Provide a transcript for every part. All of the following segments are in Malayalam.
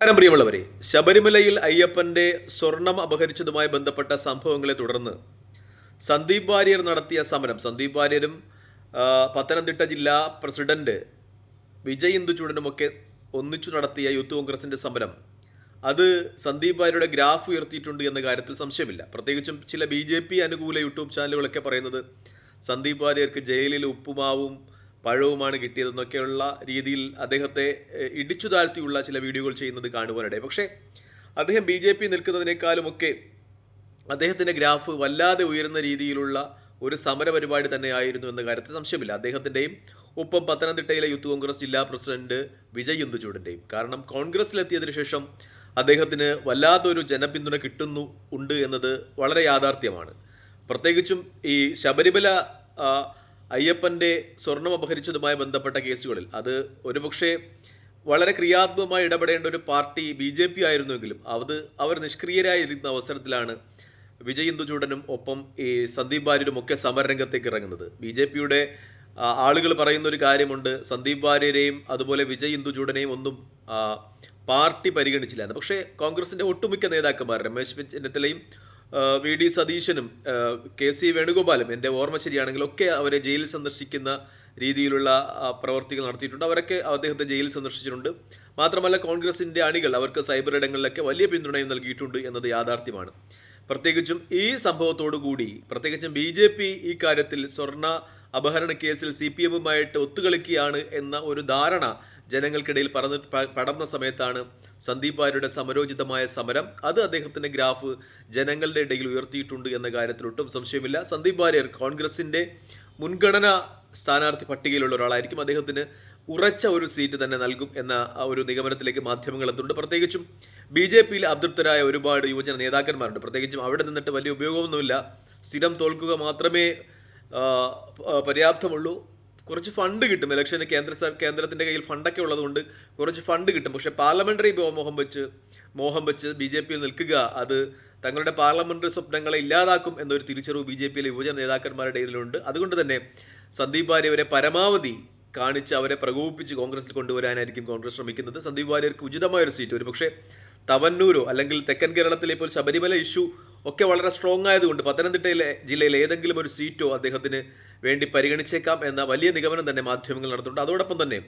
നമസ്കാരം പ്രിയമുള്ളവരെ. ശബരിമലയിൽ അയ്യപ്പന്റെ സ്വർണം അപഹരിച്ചതുമായി ബന്ധപ്പെട്ട സംഭവങ്ങളെ തുടർന്ന് സന്ദീപ് വാര്യർ നടത്തിയ സമരം. സന്ദീപ് വാര്യരും പത്തനംതിട്ട ജില്ലാ പ്രസിഡന്റ് വിജയ് ഇന്ദുചൂടനുമൊക്കെ ഒന്നിച്ചു നടത്തിയ യൂത്ത് കോൺഗ്രസിന്റെ സമരം. അത് സന്ദീപ് വാര്യരുടെ ഗ്രാഫ് ഉയർത്തിയിട്ടുണ്ട് എന്ന കാര്യത്തിൽ സംശയമില്ല. പ്രത്യേകിച്ചും ചില ബി ജെ പി അനുകൂല യൂട്യൂബ് ചാനലുകളൊക്കെ പറയുന്നത് സന്ദീപ് വാര്യർക്ക് ജയിലിൽ ഉപ്പുമാവും പഴവുമാണ് കിട്ടിയതെന്നൊക്കെയുള്ള രീതിയിൽ അദ്ദേഹത്തെ ഇടിച്ചു താഴ്ത്തിയുള്ള ചില വീഡിയോകൾ ചെയ്യുന്നത് കാണുവാനിടയെ പക്ഷേ അദ്ദേഹം ബി ജെ പി നിൽക്കുന്നതിനേക്കാളുമൊക്കെ അദ്ദേഹത്തിന്റെ ഗ്രാഫ് വല്ലാതെ ഉയരുന്ന രീതിയിലുള്ള ഒരു സമര പരിപാടി തന്നെയായിരുന്നു എന്ന കാര്യത്തിൽ സംശയമില്ല. അദ്ദേഹത്തിന്റെയും ഒപ്പം പത്തനംതിട്ടയിലെ യൂത്ത് കോൺഗ്രസ് ജില്ലാ പ്രസിഡന്റ് വിജയ് ഇന്ദുചൂടിന്റെയും കാരണം കോൺഗ്രസിലെത്തിയതിനു ശേഷം അദ്ദേഹത്തിന് വല്ലാത്തൊരു ജനപിന്തുണ കിട്ടുന്നു ഉണ്ട് എന്നത് വളരെ യാഥാർത്ഥ്യമാണ്. പ്രത്യേകിച്ചും ഈ ശബരിമല അയ്യപ്പന്റെ സ്വർണം അപഹരിച്ചതുമായി ബന്ധപ്പെട്ട കേസുകളിൽ. അത് ഒരുപക്ഷെ വളരെ ക്രിയാത്മകമായി ഇടപെടേണ്ട ഒരു പാർട്ടി ബി ജെ പി ആയിരുന്നുവെങ്കിലും അത് അവർ നിഷ്ക്രിയരായിരിക്കുന്ന അവസരത്തിലാണ് വിജയ് ഇന്ദുചൂടനും ഒപ്പം ഈ സന്ദീപ് വാര്യരും ഒക്കെ സമരരംഗത്തേക്ക് ഇറങ്ങുന്നത്. ബി ജെ പിയുടെ ആളുകൾ പറയുന്ന ഒരു കാര്യമുണ്ട് സന്ദീപ് വാര്യരെയും അതുപോലെ വിജയ് ഇന്ദുചൂടനെയും ഒന്നും പാർട്ടി പരിഗണിച്ചില്ല എന്ന്. പക്ഷേ കോൺഗ്രസിന്റെ ഒട്ടുമിക്ക നേതാക്കന്മാർ രമേശ് ചെന്നിത്തലയും വി ഡി സതീശനും കെ സി വേണുഗോപാലും എന്റെ ഓർമ്മ ശരിയാണെങ്കിൽ ഒക്കെ അവരെ ജയിലിൽ സന്ദർശിക്കുന്ന രീതിയിലുള്ള പ്രവർത്തികൾ നടത്തിയിട്ടുണ്ട്. അവരൊക്കെ അദ്ദേഹത്തെ ജയിലിൽ സന്ദർശിച്ചിട്ടുണ്ട്. മാത്രമല്ല കോൺഗ്രസിന്റെ അണികൾ അവർക്ക് സൈബർ ഇടങ്ങളിലൊക്കെ വലിയ പിന്തുണയും നൽകിയിട്ടുണ്ട് എന്നത് യാഥാർത്ഥ്യമാണ്. പ്രത്യേകിച്ചും ഈ കൂടി പ്രത്യേകിച്ചും ബി ജെ പി ഈ കാര്യത്തിൽ സ്വർണ അപഹരണ കേസിൽ സി പി എമ്മുമായിട്ട് ഒത്തുകളിക്കുകയാണ് എന്ന ഒരു ധാരണ ജനങ്ങൾക്കിടയിൽ പറന്ന് പടർന്ന സമയത്താണ് സന്ദീപ് വാര്യരുടെ സമരോചിതമായ സമരം. അത് അദ്ദേഹത്തിന്റെ ഗ്രാഫ് ജനങ്ങളുടെ ഇടയിൽ ഉയർത്തിയിട്ടുണ്ട് എന്ന കാര്യത്തിൽ ഒട്ടും സംശയമില്ല. സന്ദീപ് വാര്യർ കോൺഗ്രസിന്റെ മുൻഗണന സ്ഥാനാർത്ഥി പട്ടികയിലുള്ള ഒരാളായിരിക്കും. അദ്ദേഹത്തിന് ഉറച്ച ഒരു സീറ്റ് തന്നെ നൽകും എന്ന ആ ഒരു നിഗമനത്തിലേക്ക് മാധ്യമങ്ങൾ എത്തുന്നുണ്ട്. പ്രത്യേകിച്ചും ബി ജെ പിയിൽ അതൃപ്തരായ ഒരുപാട് യുവജന നേതാക്കന്മാരുണ്ട്. പ്രത്യേകിച്ചും അവിടെ നിന്നിട്ട് വലിയ ഉപയോഗമൊന്നുമില്ല. സ്ഥിരം തോൽക്കുക മാത്രമേ പര്യാപ്തമുള്ളൂ. കുറച്ച് ഫണ്ട് കിട്ടും. ഇലക്ഷന് കേന്ദ്ര കേന്ദ്രത്തിന്റെ കയ്യിൽ ഫണ്ടൊക്കെ ഉള്ളതുകൊണ്ട് കുറച്ച് ഫണ്ട് കിട്ടും. പക്ഷേ പാർലമെന്ററി മോഹം വെച്ച് മോഹം വെച്ച് ബി ജെ പിയിൽ നിൽക്കുക അത് തങ്ങളുടെ പാർലമെന്ററി സ്വപ്നങ്ങളെ ഇല്ലാതാക്കും എന്നൊരു തിരിച്ചറിവ് ബി ജെ പിയിലെ യുവജന നേതാക്കന്മാരുടെ ഇടയിലുണ്ട് അതുകൊണ്ട് തന്നെ സന്ദീപ് ഭാര്യ പരമാവധി കാണിച്ച് അവരെ പ്രകോപിപ്പിച്ച് കോൺഗ്രസിൽ കൊണ്ടുവരാനായിരിക്കും കോൺഗ്രസ് ശ്രമിക്കുന്നത്. സന്ദീപ് വാര്യർക്ക് ഉചിതമായ ഒരു സീറ്റ്. ഒരു പക്ഷേ തവന്നൂരോ അല്ലെങ്കിൽ തെക്കൻ കേരളത്തിലെ ഇപ്പോൾ ശബരിമല ഇഷ്യൂ ഒക്കെ വളരെ സ്ട്രോങ് ആയതുകൊണ്ട് പത്തനംതിട്ടയിലെ ജില്ലയിലെ ഏതെങ്കിലും ഒരു സീറ്റോ അദ്ദേഹത്തിന് വേണ്ടി പരിഗണിച്ചേക്കാം എന്ന വലിയ നിഗമനം തന്നെ മാധ്യമങ്ങൾ നടത്തുന്നുണ്ട്. അതോടൊപ്പം തന്നെ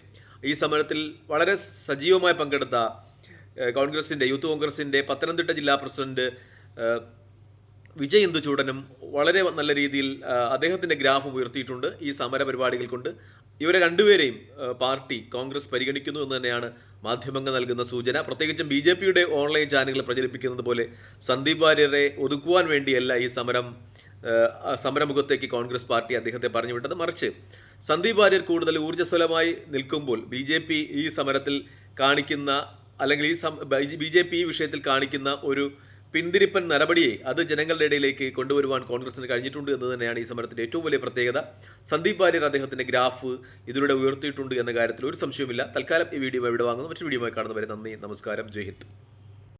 ഈ സമരത്തിൽ വളരെ സജീവമായി പങ്കെടുത്ത കോൺഗ്രസിന്റെ യൂത്ത് കോൺഗ്രസിന്റെ പത്തനംതിട്ട ജില്ലാ പ്രസിഡന്റ് വിജയ് ഇന്ദുചൂടനും വളരെ നല്ല രീതിയിൽ അദ്ദേഹത്തിന്റെ ഗ്രാഫും ഉയർത്തിയിട്ടുണ്ട് ഈ സമര പരിപാടികൾ കൊണ്ട്. ഇവരെ രണ്ടുപേരെയും പാർട്ടി കോൺഗ്രസ് പരിഗണിക്കുന്നു എന്ന് തന്നെയാണ് മാധ്യമങ്ങൾ നൽകുന്ന സൂചന. പ്രത്യേകിച്ചും ബി ജെ പിയുടെ ഓൺലൈൻ ചാനലുകൾ പ്രചരിപ്പിക്കുന്നത് പോലെ സന്ദീപ് വാര്യരെ ഒതുക്കുവാൻ വേണ്ടിയല്ല ഈ സമരം സമരമുഖത്തേക്ക് കോൺഗ്രസ് പാർട്ടി അദ്ദേഹത്തെ പറഞ്ഞു വിട്ടത്. മറിച്ച് സന്ദീപ് വാര്യർ കൂടുതൽ ഊർജസ്വലമായി നിൽക്കുമ്പോൾ ബി ജെ പി ഈ സമരത്തിൽ കാണിക്കുന്ന അല്ലെങ്കിൽ ഈ ബി ജെ പി ഈ വിഷയത്തിൽ കാണിക്കുന്ന ഒരു പിന്തിരിപ്പൻ നടപടിയെ അത് ജനങ്ങളുടെ ഇടയിലേക്ക് കൊണ്ടുവരുവാൻ കോൺഗ്രസിന് കഴിഞ്ഞിട്ടുണ്ട് എന്ന് തന്നെയാണ് ഈ സമരത്തിന്റെ ഏറ്റവും വലിയ പ്രത്യേകത. സന്ദീപ് വാര്യർ അദ്ദേഹത്തിന്റെ ഗ്രാഫ് ഇതിലൂടെ ഉയർത്തിയിട്ടുണ്ട് എന്ന കാര്യത്തിൽ ഒരു സംശയവുമില്ല. തൽക്കാലം ഈ വീഡിയോ ഇവിടെ വാങ്ങുന്നു. മറ്റൊരു വീഡിയോ കാണുന്നവരെ നന്ദി നമസ്കാരം ജയ് ഹിന്ദ്.